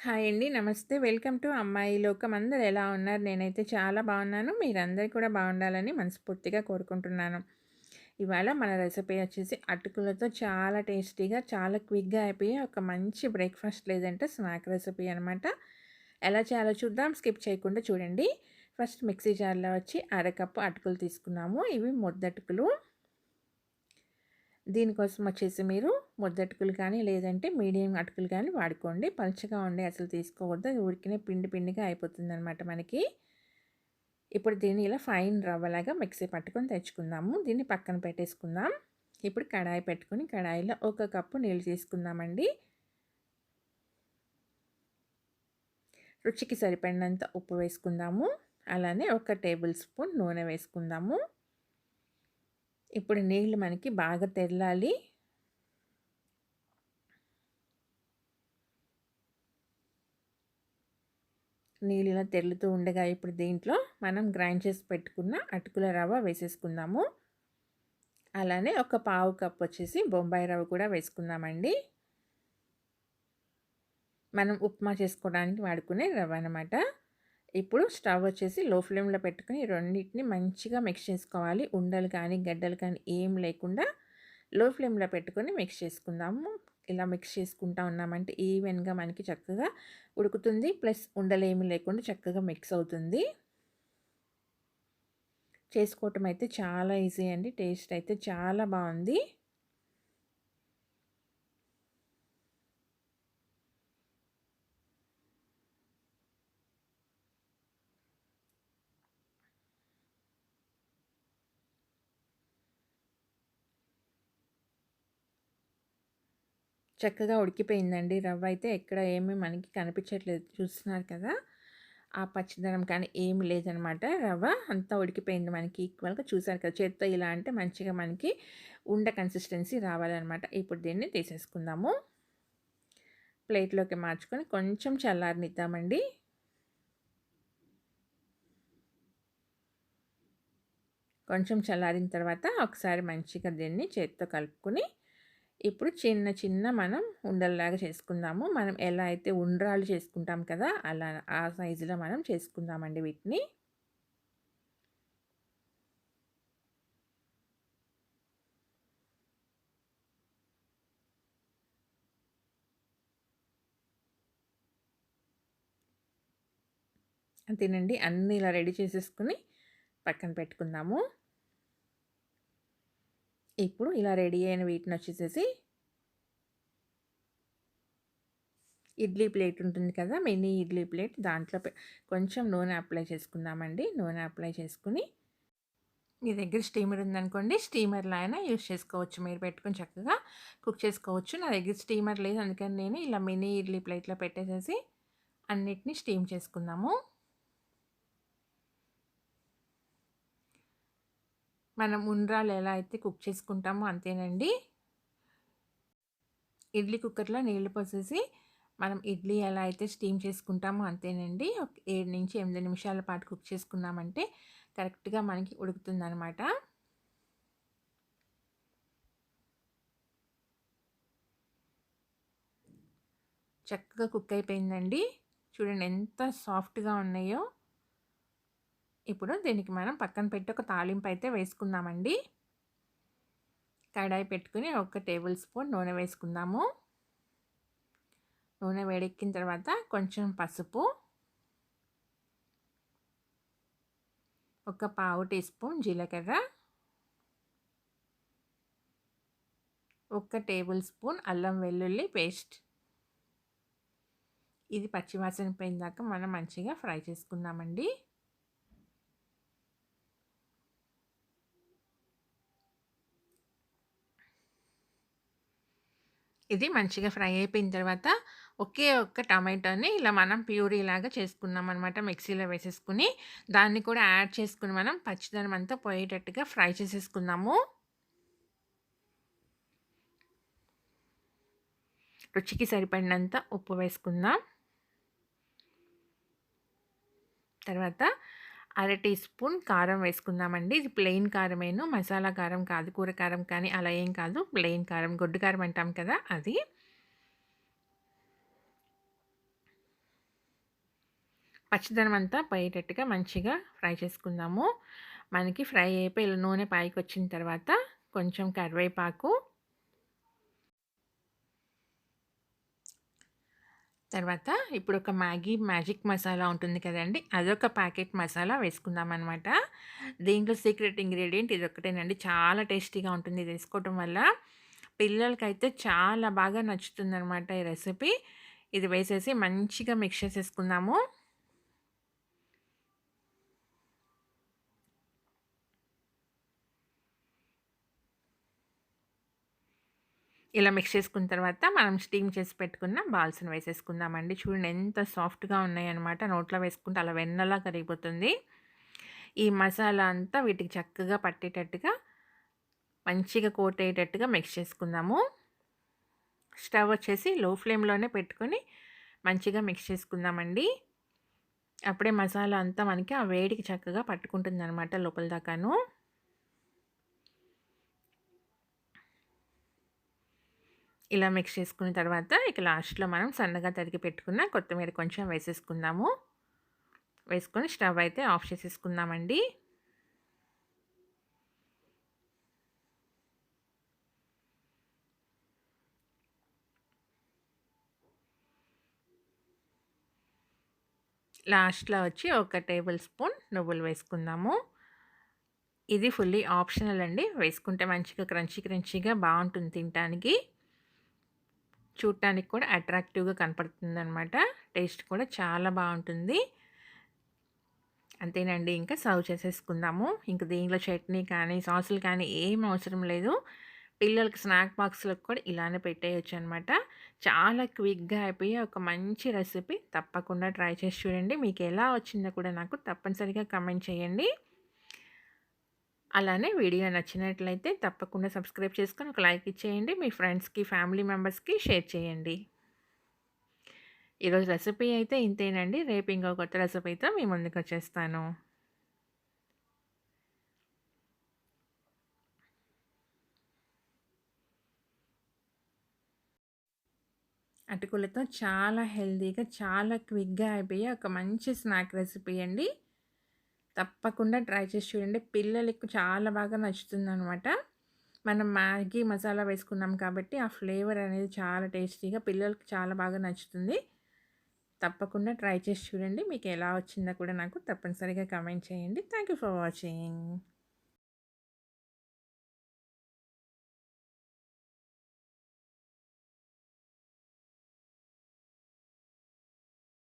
Hi అండి. నమస్తే. Welcome to అమ్మాయి లోకం. అందరు ఎలా ఉన్నారు? నేనైతే చాలా బాగున్నాను. మీరందరూ కూడా బాగుండాలని మనస్ఫూర్తిగా కోరుకుంటున్నాను. ఇవాళ మన రెసిపీ వచ్చేసి అటుకులతో చాలా టేస్టీగా చాలా క్విక్గా అయిపోయి ఒక మంచి బ్రేక్ఫాస్ట్ లేదంటే స్నాక్ రెసిపీ అనమాట ఎలా చేయాలో చూద్దాం. స్కిప్ చేయకుండా చూడండి. ఫస్ట్ మిక్సీ జార్లో వచ్చి అరకప్పు అటుకులు తీసుకున్నాము. ఇవి ముద్దటుకులు. దీనికోసం వచ్చేసి మీరు ముద్దటుకులు కానీ లేదంటే మీడియం అటుకులు కానీ వాడుకోండి. పలుచగా ఉండి అసలు తీసుకోవద్దు ఊరికినే పిండి పిండిగా అయిపోతుంది అనమాట మనకి. ఇప్పుడు దీన్ని ఇలా ఫైన్ రవ్వలాగా మిక్సీ పట్టుకొని తెచ్చుకుందాము. దీన్ని పక్కన పెట్టేసుకుందాం. ఇప్పుడు కడాయి పెట్టుకుని కడాయిలో ఒక కప్పు నీళ్ళు తీసుకుందామండి. రుచికి సరిపడినంత ఉప్పు వేసుకుందాము. అలానే ఒక టేబుల్ స్పూన్ నూనె వేసుకుందాము. ఇప్పుడు నీళ్ళు మనకి బాగా తెల్లాలి నీళ్ళు ఇలా తెల్లుతూ ఉండగా ఇప్పుడు దీంట్లో మనం గ్రైండ్ చేసి పెట్టుకున్న అటుకుల రవ్వ వేసేసుకుందాము. అలానే ఒక పావు కప్ వచ్చేసి బొంబాయి రవ్వ కూడా వేసుకుందామండి. మనం ఉప్మా చేసుకోవడానికి వాడుకునే రవ్వ అనమాట ఇప్పుడు స్టవ్ వచ్చేసి లో ఫ్లేమ్లో పెట్టుకుని రెండింటిని మంచిగా మిక్స్ చేసుకోవాలి. ఉండలు కానీ గడ్డలు కానీ ఏం లేకుండా లో ఫ్లేమ్లో పెట్టుకొని మిక్స్ చేసుకుందాము. ఇలా మిక్స్ చేసుకుంటా ఉన్నామంటే ఈవెన్గా మనకి చక్కగా ఉడుకుతుంది. ప్లస్ ఉండలు ఏమి లేకుండా చక్కగా మిక్స్ అవుతుంది. చేసుకోవటం అయితే చాలా ఈజీ అండి. టేస్ట్ అయితే చాలా బాగుంది. చక్కగా ఉడికిపోయిందండి. రవ్వ అయితే ఎక్కడ ఏమీ మనకి కనిపించట్లేదు. చూస్తున్నారు కదా! ఆ పచ్చిదనం కానీ ఏమి లేదనమాట. రవ్వ అంతా ఉడికిపోయింది మనకి ఈక్వల్గా చూసారు కదా! చేత్తో ఇలా అంటే మంచిగా మనకి ఉండ కన్సిస్టెన్సీ రావాలన్నమాట ఇప్పుడు దీన్ని తీసేసుకుందాము. ప్లేట్లోకి మార్చుకొని కొంచెం చల్లారనిద్దామండి. కొంచెం చల్లారిన తర్వాత ఒకసారి మంచిగా దీన్ని చేత్తో కలుపుకొని ఇప్పుడు చిన్న చిన్న మనం ఉండల్లాగా చేసుకుందాము. మనం ఎలా అయితే ఉండ్రాలు చేసుకుంటాం కదా అలా ఆ సైజులో మనం చేసుకుందామండి వీటిని. అంతేనండి. అన్నీ ఇలా రెడీ చేసేసుకుని పక్కన పెట్టుకుందాము. ఇప్పుడు ఇలా రెడీ అయిన వీటిని వచ్చేసేసి ఇడ్లీ ప్లేట్ ఉంటుంది కదా మినీ ఇడ్లీ ప్లేట్. దాంట్లో కొంచెం నూనె అప్లై చేసుకుందామండి. నూనె అప్లై చేసుకుని మీ దగ్గర స్టీమర్ ఉందనుకోండి స్టీమర్లో అయినా యూస్ చేసుకోవచ్చు. మీరు పెట్టుకొని చక్కగా కుక్ చేసుకోవచ్చు. నా దగ్గర స్టీమర్ లేదు అందుకని నేను ఇలా మినీ ఇడ్లీ ప్లేట్లో పెట్టేసేసి అన్నిటినీ స్టీమ్ చేసుకుందాము. మనం ఉండ్రాలు ఎలా అయితే కుక్ చేసుకుంటామో అంతేనండి. ఇడ్లీ కుక్కర్లో నీళ్ళు పోసేసి మనం ఇడ్లీ ఎలా అయితే స్టీమ్ చేసుకుంటామో అంతేనండి. ఒక ఏడు నుంచి ఎనిమిది నిమిషాల పాటు కుక్ చేసుకున్నామంటే కరెక్ట్గా మనకి ఉడుకుతుందనమాట చక్కగా కుక్ అయిపోయిందండి. చూడండి ఎంత సాఫ్ట్గా ఉన్నాయో. ఇప్పుడు దీనికి మనం పక్కన పెట్టి ఒక తాలింపు అయితే వేసుకుందామండి. కడాయి పెట్టుకుని ఒక టేబుల్ స్పూన్ నూనె వేసుకుందాము. నూనె వేడెక్కిన తర్వాత కొంచెం పసుపు. ఒక పావు టీ స్పూన్ జీలకర్ర. ఒక టేబుల్ స్పూన్ అల్లం వెల్లుల్లి పేస్ట్. ఇది పచ్చివాసన పోయిన దాకా మనం మంచిగా ఫ్రై చేసుకుందామండి. ఇది మంచిగా ఫ్రై అయిపోయిన తర్వాత ఒకే ఒక్క టమాటోని ఇలా మనం ప్యూరీ లాగా చేసుకున్నాం అనమాట మిక్సీలో వేసేసుకుని. దాన్ని కూడా యాడ్ చేసుకుని మనం పచ్చిదనం అంతా పోయేటట్టుగా ఫ్రై చేసేసుకుందాము. రుచికి సరిపడినంత ఉప్పు వేసుకుందాం. తర్వాత అర టీ స్పూన్ కారం వేసుకుందామండి. ఇది ప్లెయిన్ కారమేను మసాలా కారం కాదు కూర కారం కానీ అలా ఏం కాదు. ప్లెయిన్ కారం గొడ్డు కారం అంటాం కదా అది. పచ్చిదనం అంతా పోయేటట్టుగా మంచిగా ఫ్రై చేసుకుందాము. మనకి ఫ్రై అయిపోయి ఇలా నూనె పైకి వచ్చిన తర్వాత కొంచెం కరివేపాకు తర్వాత ఇప్పుడు ఒక మ్యాగీ మ్యాజిక్ మసాలా ఉంటుంది కదండి. అదొక ప్యాకెట్ మసాలా వేసుకుందాం అనమాట దీంట్లో సీక్రెట్ ఇంగ్రీడియంట్ ఇది ఒకటేనండి చాలా టేస్టీగా ఉంటుంది ఇది వేసుకోవటం వల్ల. పిల్లలకైతే చాలా బాగా నచ్చుతుంది అనమాట ఈ రెసిపీ. ఇది వేసేసి మంచిగా మిక్స్ చేసేసుకుందాము. ఇలా మిక్స్ చేసుకున్న తర్వాత మనం స్టీమ్ చేసి పెట్టుకున్న బాల్స్ని వేసేసుకుందామండి. చూడండి ఎంత సాఫ్ట్గా ఉన్నాయన్నమాట. నోట్లో వేసుకుంటే అలా వెన్నలా కరిగిపోతుంది. ఈ మసాలా అంతా వీటికి చక్కగా పట్టేటట్టుగా మంచిగా కోట్ అయ్యేటట్టుగా మిక్స్ చేసుకుందాము. స్టవ్ వచ్చేసి లో ఫ్లేమ్లోనే పెట్టుకొని మంచిగా మిక్స్ చేసుకుందామండి. అప్పుడే మసాలా అంతా మనకి ఆ వేడికి చక్కగా పట్టుకుంటుంది అనమాట లోపల దాకాను. ఇలా మిక్స్ చేసుకున్న తర్వాత ఇక లాస్ట్లో మనం సన్నగా తరిగి పెట్టుకున్న కొత్తిమీర కొంచెం వేసేసుకుందాము. వేసుకొని స్టవ్ అయితే ఆఫ్ చేసేసుకుందామండి. లాస్ట్లో వచ్చి ఒక టేబుల్ స్పూన్ నువ్వులు వేసుకుందాము. ఇది ఫుల్లీ ఆప్షనల్ అండి. వేసుకుంటే మంచిగా క్రంచీ క్రంచీగా బాగుంటుంది తినడానికి చూడటానికి కూడా అట్రాక్టివ్గా కనపడుతుంది అనమాట టేస్ట్ కూడా చాలా బాగుంటుంది. అంతేనండి. ఇంకా సర్వ్ చేసేసుకుందాము. ఇంకా దీనిలో చట్నీ కానీ సాసులు కానీ ఏం అవసరం లేదు. పిల్లలకి స్నాక్ బాక్స్లకు కూడా ఇలానే పెట్టేయచ్చు అనమాట చాలా క్విక్గా అయిపోయి ఒక మంచి రెసిపీ తప్పకుండా ట్రై చేసి చూడండి. మీకు ఎలా వచ్చిందో కూడా నాకు తప్పనిసరిగా కమెంట్ చేయండి. అలానే వీడియో నచ్చినట్లయితే తప్పకుండా సబ్స్క్రైబ్ చేసుకొని ఒక లైక్ ఇచ్చేయండి. మీ ఫ్రెండ్స్కి ఫ్యామిలీ మెంబర్స్కి షేర్ చేయండి. ఈరోజు రెసిపీ అయితే ఇంతేనండి. రేపు ఇంకో కొత్త రెసిపీతో మీ ముందుకు వచ్చేస్తాను. అటుకులతో చాలా హెల్తీగా చాలా క్విక్గా అయిపోయే ఒక మంచి స్నాక్ రెసిపీ అండి. తప్పకుండా ట్రై చేసి చూడండి. పిల్లలకు చాలా బాగా నచ్చుతుంది అనమాట మనం మ్యాగీ మసాలా వేసుకున్నాం కాబట్టి ఆ ఫ్లేవర్ అనేది చాలా టేస్టీగా పిల్లలకి చాలా బాగా నచ్చుతుంది. తప్పకుండా ట్రై చేసి చూడండి. మీకు ఎలా వచ్చిందో కూడా నాకు తప్పనిసరిగా కమెంట్ చేయండి. Thank you for watching.